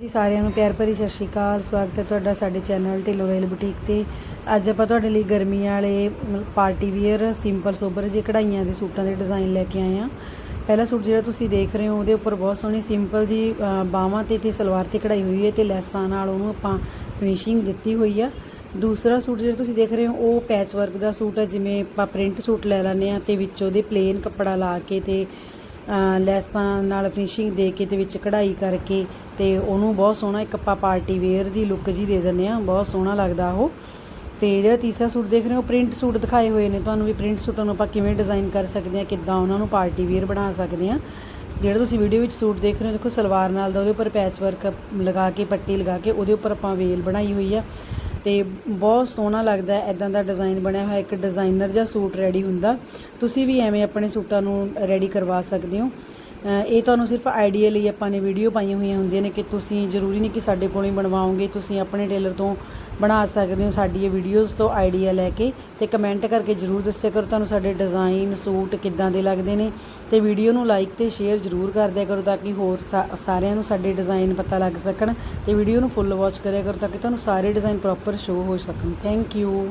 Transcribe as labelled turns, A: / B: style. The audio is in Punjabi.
A: ਜੀ ਸਾਰਿਆਂ ਨੂੰ ਪਿਆਰ ਭਰੀ ਸਤਿ ਸ਼੍ਰੀ ਅਕਾਲ। ਸਵਾਗਤ ਹੈ ਤੁਹਾਡਾ ਸਾਡੇ ਚੈਨਲ ਢਿੱਲੋਂ ਰੇਲ ਬੁਟੀਕ ਤੇ। ਅੱਜ ਆਪਾਂ ਤੁਹਾਡੇ ਲਈ ਗਰਮੀਆਂ ਵਾਲੇ ਪਾਰਟੀ ਵੀਅਰ ਸਿੰਪਲ ਸੋਬਰ ਜਿਹੇ ਕਢਾਈਆਂ ਦੇ ਸੂਟਾਂ ਦੇ ਡਿਜ਼ਾਈਨ ਲੈ ਕੇ ਆਏ ਆ ਪਹਿਲਾ ਸੂਟ ਜਿਹੜਾ ਤੁਸੀਂ ਦੇਖ ਰਹੇ ਹੋ, ਉਹਦੇ ਉੱਪਰ ਬਹੁਤ ਸੋਹਣੀ ਸਿੰਪਲ ਜੀ ਬਾਹਾਂ ਤੇ ਤੇ ਸਲਵਾਰ ਤੇ ਕਢਾਈ ਹੋਈ ਹੈ ਤੇ ਲੈਸਾਂ ਨਾਲ ਉਹਨੂੰ ਆਪਾਂ ਫਿਨਿਸ਼ਿੰਗ ਦਿੱਤੀ ਹੋਈ ਆ। ਦੂਸਰਾ ਸੂਟ ਜਿਹੜਾ ਤੁਸੀਂ ਦੇਖ ਰਹੇ ਹੋ, ਉਹ ਪੈਚ ਵਰਕ ਦਾ ਸੂਟ ਹੈ, ਜਿਵੇਂ ਆਪਾਂ ਪ੍ਰਿੰਟ ਸੂਟ ਲੈ ਲੈਂਦੇ ਆ ਤੇ ਵਿੱਚ ਉਹਦੇ ਪਲੇਨ ਕੱਪੜਾ ਲਾ ਕੇ ਤੇ ਲੈਸਾਂ ਨਾਲ ਫਿਨਿਸ਼ਿੰਗ ਦੇ ਕੇ ਤੇ ਵਿੱਚ ਕਢਾਈ ਕਰਕੇ ਤੇ ਉਹਨੂੰ ਬਹੁਤ ਸੋਹਣਾ ਇੱਕ ਆਪਾਂ ਪਾਰਟੀ ਵੇਅਰ ਦੀ ਲੁੱਕ ਜੀ ਦੇ ਦਿੰਦੇ ਆ ਬਹੁਤ ਸੋਹਣਾ ਲੱਗਦਾ ਉਹ। ਤੇ ਜਿਹੜਾ ਤੀਸਰਾ ਸੂਟ ਦੇਖ ਰਹੇ ਹੋ ਪ੍ਰਿੰਟ ਸੂਟ ਦਿਖਾਏ ਹੋਏ ਨੇ, ਤੁਹਾਨੂੰ ਵੀ ਪ੍ਰਿੰਟ ਸੂਟਾਂ ਨੂੰ ਆਪਾਂ ਕਿਵੇਂ ਡਿਜ਼ਾਈਨ ਕਰ ਸਕਦੇ ਆ ਕਿੱਦਾਂ ਉਹਨਾਂ ਨੂੰ ਪਾਰਟੀ ਵੇਅਰ ਬਣਾ ਸਕਦੇ ਆ ਜਿਹੜਾ ਤੁਸੀਂ ਵੀਡੀਓ ਵਿੱਚ ਸੂਟ ਦੇਖ ਰਹੇ ਹੋ, ਦੇਖੋ ਸਲਵਾਰ ਨਾਲ ਦਾ ਉਹਦੇ ਉੱਪਰ ਪੈਚ ਵਰਕ ਲਗਾ ਕੇ, ਪੱਟੀ ਲਗਾ ਕੇ ਉਹਦੇ ਉੱਪਰ ਆਪਾਂ ਵੇਲ ਬਣਾਈ ਹੋਈ ਆ। ਤੇ ਬਹੁਤ ਸੋਹਣਾ ਲੱਗਦਾ ਹੈ ਦਾ ਡਿਜ਼ਾਈਨ ਬਣਿਆ ਹੋਇਆ, ਇੱਕ ਡਿਜ਼ਾਈਨਰ ਜਿਹਾ ਸੂਟ ਰੈਡੀ ਹੁੰਦਾ। ਤੁਸੀਂ ਵੀ ਐਵੇਂ ਆਪਣੇ ਸੂਟਾਂ ਨੂੰ ਰੈਡੀ ਕਰਵਾ ਸਕਦੇ ਹੋ। ਇਹ ਤੁਹਾਨੂੰ ਸਿਰਫ ਆਈਡੀਆ ਲਈ ਆਪਾਂ ਨੇ ਵੀਡੀਓ ਪਾਈਆਂ ਹੋਈਆਂ ਹੁੰਦੀਆਂ ਨੇ ਕਿ ਤੁਸੀਂ ਜ਼ਰੂਰੀ ਨਹੀਂ ਕਿ ਸਾਡੇ ਕੋਲੋਂ ਹੀ ਬਣਵਾਓਗੇ, ਤੁਸੀਂ ਆਪਣੇ ਟੇਲਰ ਤੋਂ ਬਣਾ ਸਕਦੇ ਹੋ ਸਾਡੀ ਇਹ ਵੀਡੀਓਜ਼ ਤੋਂ ਆਈਡੀਆ ਲੈ ਕੇ ਤੇ ਕਮੈਂਟ ਕਰਕੇ ਜ਼ਰੂਰ ਦੱਸਿਆ ਕਰੋ ਤੁਹਾਨੂੰ ਸਾਡੇ ਡਿਜ਼ਾਈਨ ਸੂਟ ਕਿੱਦਾਂ ਦੇ ਲੱਗਦੇ ਨੇ ਤੇ ਵੀਡੀਓ ਨੂੰ ਲਾਈਕ ਤੇ ਸ਼ੇਅਰ ਜ਼ਰੂਰ ਕਰ ਦਿਆ ਕਰੋ ਤਾਂ ਕਿ ਹੋਰ ਸਾ- ਸਾਰਿਆਂ ਨੂੰ ਸਾਡੇ ਡਿਜ਼ਾਈਨ ਪਤਾ ਲੱਗ ਸਕਣ ਤੇ ਵੀਡੀਓ ਨੂੰ ਫੁੱਲ ਵਾਚ ਕਰਿਆ ਕਰੋ ਤਾਂ ਕਿ ਤੁਹਾਨੂੰ ਸਾਰੇ ਡਿਜ਼ਾਈਨ ਪ੍ਰੋਪਰ ਸ਼ੋ ਹੋ ਸਕਣ। Thank you